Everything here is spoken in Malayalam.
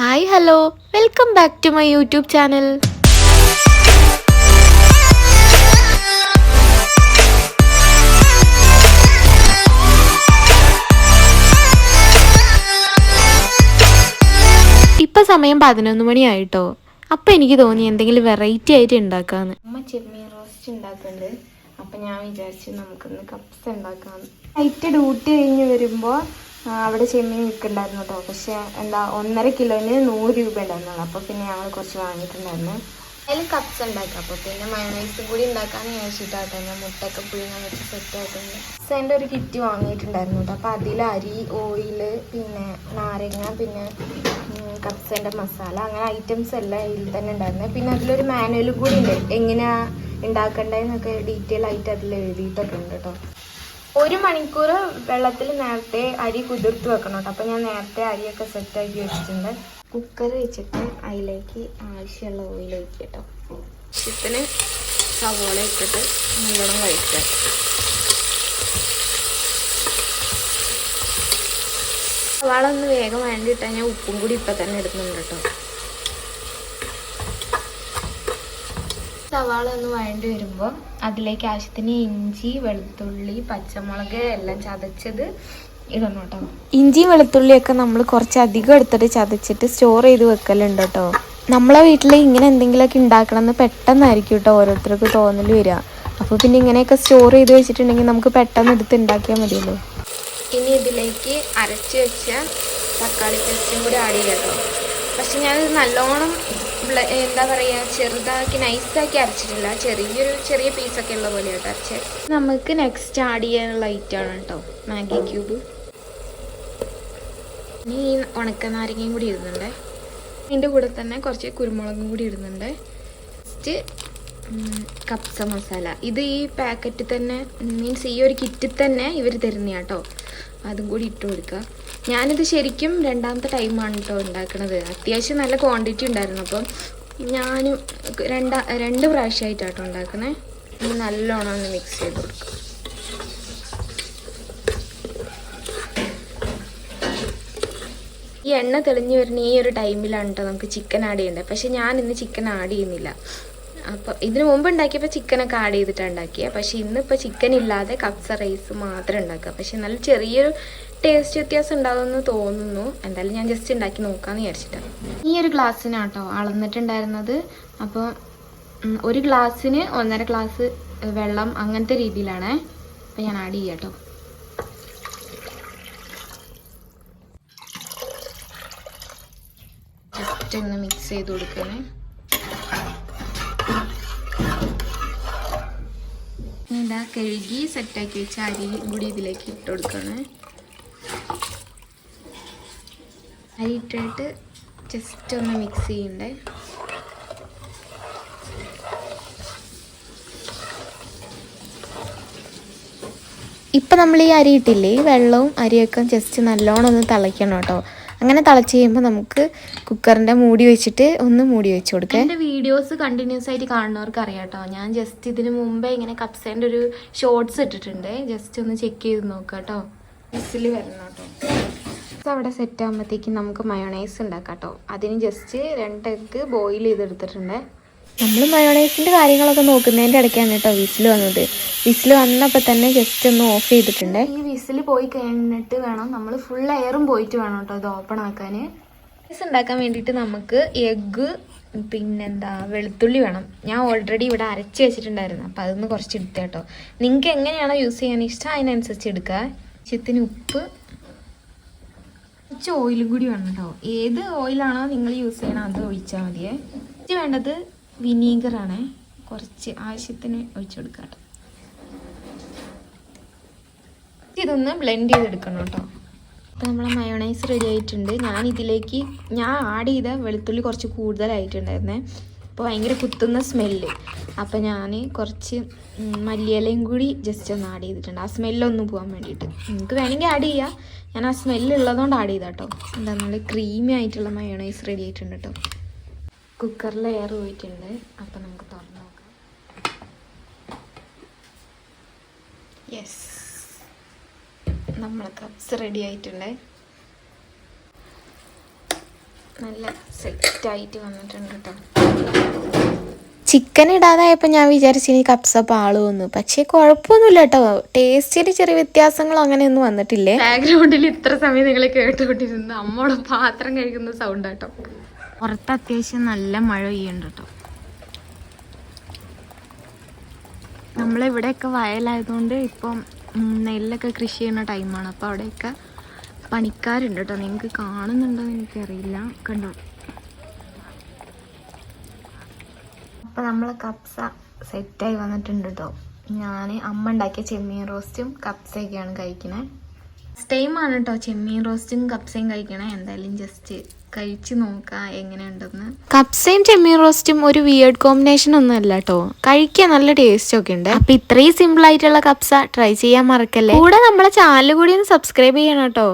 Hi hello. Welcome back to my YouTube channel. ഇപ്പൊ സമയം പതിനൊന്ന് മണിയായിട്ടോ അപ്പൊ എനിക്ക് തോന്നി എന്തെങ്കിലും വെറൈറ്റി ആയിട്ട് ഉണ്ടാക്കാന്ന്. അമ്മ ചെമ്മീൻ റോസ്റ്റ് ഉണ്ടാക്കുന്നുണ്ട്. അപ്പം ഞാൻ വിചാരിച്ചു നമുക്കൊന്ന് കപ്സ് ഉണ്ടാക്കാം. നൈറ്റ് ഡ്യൂട്ടി കഴിഞ്ഞ് വരുമ്പോൾ അവിടെ ചെമ്മീൻ വിൽക്കുന്നുണ്ടായിരുന്നു കേട്ടോ പക്ഷെ എന്താ ഒന്നര കിലോന് നൂറ് രൂപ ഉണ്ടായിരുന്നുള്ളൂ. അപ്പോൾ പിന്നെ ഞങ്ങൾ കുറച്ച് വാങ്ങിയിട്ടുണ്ടായിരുന്നു. അതിൽ കപ്സ് ഉണ്ടാക്കാം. അപ്പോൾ പിന്നെ മയോണൈസ് കൂടി ഉണ്ടാക്കാമെന്ന് വിചാരിച്ചിട്ടാട്ടോ ഞാൻ മുട്ടയൊക്കെ പുഴുങ്ങാൻ വെച്ച് സെറ്റ് ആയിട്ടുണ്ട് സെന്റെ ഒരു കിറ്റ് വാങ്ങിയിട്ടുണ്ടായിരുന്നു കേട്ടോ അപ്പോൾ അതിൽ അരി ഓയിൽ പിന്നെ നാരങ്ങ പിന്നെ കപ്സേന്റെ മസാല അങ്ങനെ ഐറ്റംസ് എല്ലാം ഇതിൽ തന്നെ ഉണ്ടായിരുന്നു. പിന്നെ അതിലൊരു മാനുവലും കൂടി ഉണ്ട്. എങ്ങനെയാ ഉണ്ടാക്കണ്ടെന്നൊക്കെ ഡീറ്റെയിൽ ആയിട്ട് അതിൽ എഴുതിയിട്ടൊക്കെ ഉണ്ട് കേട്ടോ ഒരു മണിക്കൂർ വെള്ളത്തിൽ നേരത്തെ അരി കുതിർത്ത് വെക്കണം കേട്ടോ. അപ്പോൾ ഞാൻ നേരത്തെ അരിയൊക്കെ സെറ്റാക്കി വെച്ചിട്ടുണ്ട്. കുക്കർ വെച്ചിട്ട് അതിലേക്ക് ആവശ്യമുള്ള ഓയിൽ കേട്ടോ ചിക്കന് സവോള ഇട്ടിട്ട് നല്ലോണം കഴിക്കാം സവാള ഒന്ന് വേഗം വേണ്ടിയിട്ടാൽ ഞാൻ ഉപ്പും കൂടി ഇപ്പം തന്നെ ഇടുന്നുണ്ട് കേട്ടോ. സവാള ഒന്ന് വഴണ്ടി വരുമ്പോൾ അതിലേക്ക് ആവശ്യത്തിന് ഇഞ്ചി വെളുത്തുള്ളി പച്ചമുളക് എല്ലാം ചതച്ചത് ഇടണം കേട്ടോ ഇഞ്ചി വെളുത്തുള്ളിയൊക്കെ നമ്മൾ കുറച്ച് അധികം എടുത്തിട്ട് ചതച്ചിട്ട് സ്റ്റോർ ചെയ്ത് വെക്കലുണ്ട് കേട്ടോ നമ്മളെ വീട്ടിൽ ഇങ്ങനെ എന്തെങ്കിലുമൊക്കെ ഉണ്ടാക്കണം എന്ന് പെട്ടെന്നായിരിക്കും കേട്ടോ ഓരോരുത്തർക്ക് തോന്നൽ വരിക. അപ്പോൾ പിന്നെ ഇങ്ങനെയൊക്കെ സ്റ്റോർ ചെയ്ത് വെച്ചിട്ടുണ്ടെങ്കിൽ നമുക്ക് പെട്ടെന്ന് എടുത്ത് ഉണ്ടാക്കിയാൽ മതിയല്ലോ. ഇനി ഇതിലേക്ക് അരച്ച് വെച്ച തക്കാളി പേസ്റ്റും കൂടി ആഡ് ചെയ്യാം കേട്ടോ പക്ഷെ ഞാനിത് നല്ലോണം എന്താ പറയുക ചെറുതാക്കി നൈസാക്കി അരച്ചിട്ടില്ല. ചെറിയൊരു ചെറിയ പീസൊക്കെ ഉള്ള പോലെ കേട്ടോ അരച്ചത് നമുക്ക് നെക്സ്റ്റ് ആഡ് ചെയ്യാനുള്ള ഐറ്റം ആണ് കേട്ടോ മാഗി ക്യൂബ് ഇനി ഈ ഉണക്ക നാരങ്ങയും കൂടി ഇടുന്നുണ്ട്. അതിന്റെ കൂടെ തന്നെ കുറച്ച് കുരുമുളകും കൂടി ഇടുന്നുണ്ട്. നെക്സ്റ്റ് കപ്സ മസാല ഇത് ഈ പാക്കറ്റിൽ തന്നെ മീൻസ് ഈ ഒരു കിറ്റിൽ തന്നെ ഇവർ തരുന്ന കേട്ടോ അതും കൂടി ഇട്ട് കൊടുക്കുക ഞാനിത് ശരിക്കും രണ്ടാമത്തെ ടൈമാണ് കേട്ടോ ഉണ്ടാക്കുന്നത് അത്യാവശ്യം നല്ല ക്വാണ്ടിറ്റി ഉണ്ടായിരുന്നു. അപ്പം ഞാനും രണ്ടാ രണ്ട് പ്രാവശ്യമായിട്ടാട്ടോ ഉണ്ടാക്കുന്നത് ഇനി നല്ലോണം ഒന്ന് മിക്സ് ചെയ്ത് കൊടുക്കുക ഈ എണ്ണ തെളിഞ്ഞു വരുന്ന ഈ ഒരു ടൈമിലാണ് കേട്ടോ നമുക്ക് ചിക്കൻ ആഡ് ചെയ്യേണ്ടത്. പക്ഷെ ഞാൻ ഇന്ന് ചിക്കൻ ആഡ് ചെയ്യുന്നില്ല. അപ്പോൾ ഇതിനു മുമ്പ് ഉണ്ടാക്കിയപ്പോൾ ചിക്കനൊക്കെ ആഡ് ചെയ്തിട്ടാണ് ഉണ്ടാക്കിയത് പക്ഷെ ഇന്നിപ്പോൾ ചിക്കൻ ഇല്ലാതെ കപ്സ റൈസ് മാത്രം ഉണ്ടാക്കുക. പക്ഷെ നല്ല ചെറിയൊരു ടേസ്റ്റ് വ്യത്യാസം ഉണ്ടാകുമെന്ന് തോന്നുന്നു. എന്തായാലും ഞാൻ ജസ്റ്റ് ഉണ്ടാക്കി നോക്കാമെന്ന് വിചാരിച്ചിട്ടാണ് ഈ ഒരു ഗ്ലാസ്സിനാട്ടോ അളന്നിട്ടുണ്ടായിരുന്നത്. അപ്പോൾ ഒരു ഗ്ലാസ്സിന് ഒന്നര ഗ്ലാസ് വെള്ളം അങ്ങനത്തെ രീതിയിലാണ്. അപ്പോൾ ഞാൻ ആഡ് ചെയ്യാം കേട്ടോ ജസ്റ്റ് ഒന്ന് മിക്സ് ചെയ്ത് കൊടുക്കണേ. ഇതാ കഴുകി സെറ്റാക്കി വെച്ച അരി കൂടി ഇതിലേക്ക് ഇട്ട് കൊടുക്കണേ. അരി ഇട്ടിട്ട് ജസ്റ്റ് ഒന്ന് മിക്സ് ചെയ്യണ്ടേ. ഇപ്പം നമ്മൾ ഈ അരി ഇട്ടില്ലേ വെള്ളവും അരിയൊക്കെ ജസ്റ്റ് നല്ലോണം ഒന്ന് തിളയ്ക്കണം കേട്ടോ. അങ്ങനെ തിളച്ച് കഴിയുമ്പോൾ നമുക്ക് കുക്കറിന്റെ മൂടി വെച്ചിട്ട് ഒന്ന് മൂടി വെച്ച് കൊടുക്കാം. എന്റെ വീഡിയോസ് കണ്ടിന്യൂസ് ആയിട്ട് കാണുന്നവർക്ക് അറിയാം കേട്ടോ ഞാൻ ജസ്റ്റ് ഇതിന് മുമ്പേ ഇങ്ങനെ കപ്സേന്റെ ഒരു ഷോർട്സ് ഇട്ടിട്ടുണ്ട്. ജസ്റ്റ് ഒന്ന് ചെക്ക് ചെയ്ത് നോക്കാം കേട്ടോ കേട്ടോ അവിടെ സെറ്റ് ആകുമ്പോഴത്തേക്കും നമുക്ക് മയോണൈസ് ഉണ്ടാക്കാം കേട്ടോ അതിന് ജസ്റ്റ് രണ്ട് ബോയിൽ ചെയ്തെടുത്തിട്ടുണ്ട്. നമ്മൾ മയോണൈസിന്റെ കാര്യങ്ങളൊക്കെ നോക്കുന്നതിന്റെ ഇടയ്ക്കാണ് കേട്ടോ വിസിൽ വന്നത്. വിസിൽ വന്നപ്പോൾ തന്നെ ജസ്റ്റ് ഒന്ന് ഓഫ് ചെയ്തിട്ടുണ്ട്. ഈ വിസിൽ പോയി കഴിഞ്ഞിട്ട് വേണം നമ്മൾ ഫുൾ എയറും പോയിട്ട് വേണം കേട്ടോ ഇത് ഓപ്പൺ ആക്കാൻ റൈസ് ഉണ്ടാക്കാൻ വേണ്ടിയിട്ട് നമുക്ക് എഗ്ഗ് പിന്നെന്താ വെളുത്തുള്ളി വേണം. ഞാൻ ഓൾറെഡി ഇവിടെ അരച്ച് വെച്ചിട്ടുണ്ടായിരുന്നു. അപ്പോൾ അതൊന്ന് കുറച്ച് എടുത്തു കേട്ടോ. നിങ്ങൾക്ക് എങ്ങനെയാണോ യൂസ് ചെയ്യാൻ ഇഷ്ടം? അതിനനുസരിച്ച് എടുക്കുക. ചിത്തിന് ഉപ്പ്. കുറച്ച് ഓയിലും കൂടി വേണം കേട്ടോ. ഏത് ഓയിലാണോ നിങ്ങൾ യൂസ് ചെയ്യണം അത് ഒഴിച്ചാൽ മതിയേ. ഇത് വേണ്ടത് വിനീഗറാണ്. കുറച്ച് ആവശ്യത്തിന് ഒഴിച്ചു കൊടുക്കാം ഇതൊന്ന് ബ്ലെൻഡ് ചെയ്തെടുക്കണം കേട്ടോ. അപ്പോൾ നമ്മളെ മയോണൈസ് റെഡി ആയിട്ടുണ്ട്. ഞാൻ ഇതിലേക്ക് ഞാൻ ആഡ് ചെയ്ത വെളുത്തുള്ളി കുറച്ച് കൂടുതലായിട്ടുണ്ടായിരുന്നേ. അപ്പോൾ ഭയങ്കര കുത്തുന്ന സ്മെല്ല് അപ്പോൾ ഞാൻ കുറച്ച് മല്ലിയിലയും കൂടി ജസ്റ്റ് ഒന്ന് ആഡ് ചെയ്തിട്ടുണ്ട്. ആ സ്മെല്ലൊന്നും പോകാൻ വേണ്ടിയിട്ട്. നിങ്ങൾക്ക് വേണമെങ്കിൽ ആഡ് ചെയ്യാം. ഞാൻ ആ സ്മെല്ലുള്ളതുകൊണ്ട് ആഡ് ചെയ്താട്ടോ. എന്താ നല്ല ക്രീമി ആയിട്ടുള്ള മയോണൈസ് റെഡി ആയിട്ടുണ്ട് കേട്ടോ. കുക്കറിൽ എയർ പോയിട്ടുണ്ട്. അപ്പോൾ നമുക്ക് തുറന്നു നോക്കാം. യെസ് നമ്മളെ കപ്സ് റെഡി ആയിട്ടുണ്ട്. നല്ല സെറ്റായിട്ട് വന്നിട്ടുണ്ട് കേട്ടോ ചിക്കൻ ഇടാതായപ്പോൾ ഞാൻ വിചാരിച്ചു ഇനി കപ്സ പാളുമെന്ന് പക്ഷേ കുഴപ്പമൊന്നുമില്ല കേട്ടോ ടേസ്റ്റിൽ ചെറിയ വ്യത്യാസങ്ങളോ അങ്ങനെയൊന്നും വന്നിട്ടില്ലേ? ബാക്ക്ഗ്രൗണ്ടിൽ ഇത്ര സമയം നിങ്ങൾ കേട്ടുകൊണ്ടിരുന്നു അമ്മോടെ പാത്രം കഴിക്കുന്ന സൗണ്ട് കേട്ടോ പുറത്ത് അത്യാവശ്യം നല്ല മഴ പെയ്യുന്നുണ്ട് കേട്ടോ. നമ്മളിവിടെയൊക്കെ വയലായതുകൊണ്ട് ഇപ്പം നെല്ലൊക്കെ കൃഷി ചെയ്യുന്ന ടൈമാണ്. അപ്പോൾ അവിടെയൊക്കെ പണിക്കാരുണ്ട് കേട്ടോ. നിങ്ങൾക്ക് കാണുന്നുണ്ടോ എന്ന് എനിക്കറിയില്ല. കണ്ടോ? അപ്പോൾ നമ്മൾ കപ്സ സെറ്റായി വന്നിട്ടുണ്ട് കേട്ടോ. ഞാൻ അമ്മ ഉണ്ടാക്കിയ ചെമ്മീൻ റോസ്റ്റും കപ്സയൊക്കെയാണ് കഴിക്കണേ. ഫസ്റ്റ് ടൈമാണ് കേട്ടോ ചെമ്മീൻ റോസ്റ്റും കപ്സയും കഴിക്കണേ. എന്തായാലും ജസ്റ്റ് കഴിച്ച് നോക്കാം എങ്ങനെയുണ്ടെന്ന്. കപ്സയും ചെമ്മീൻ റോസ്റ്റും ഒരു വിയേർഡ് കോമ്പിനേഷൻ ഒന്നും അല്ല കേട്ടോ കഴിക്കാൻ നല്ല ടേസ്റ്റ് ഒക്കെ ഉണ്ട്. അപ്പൊ ഇത്രയും സിമ്പിൾ ആയിട്ടുള്ള കപ്സ ട്രൈ ചെയ്യാൻ മറക്കല്ലേ? കൂടെ നമ്മളെ ചാനൽ കൂടി ഒന്ന് സബ്സ്ക്രൈബ് ചെയ്യണം കേട്ടോ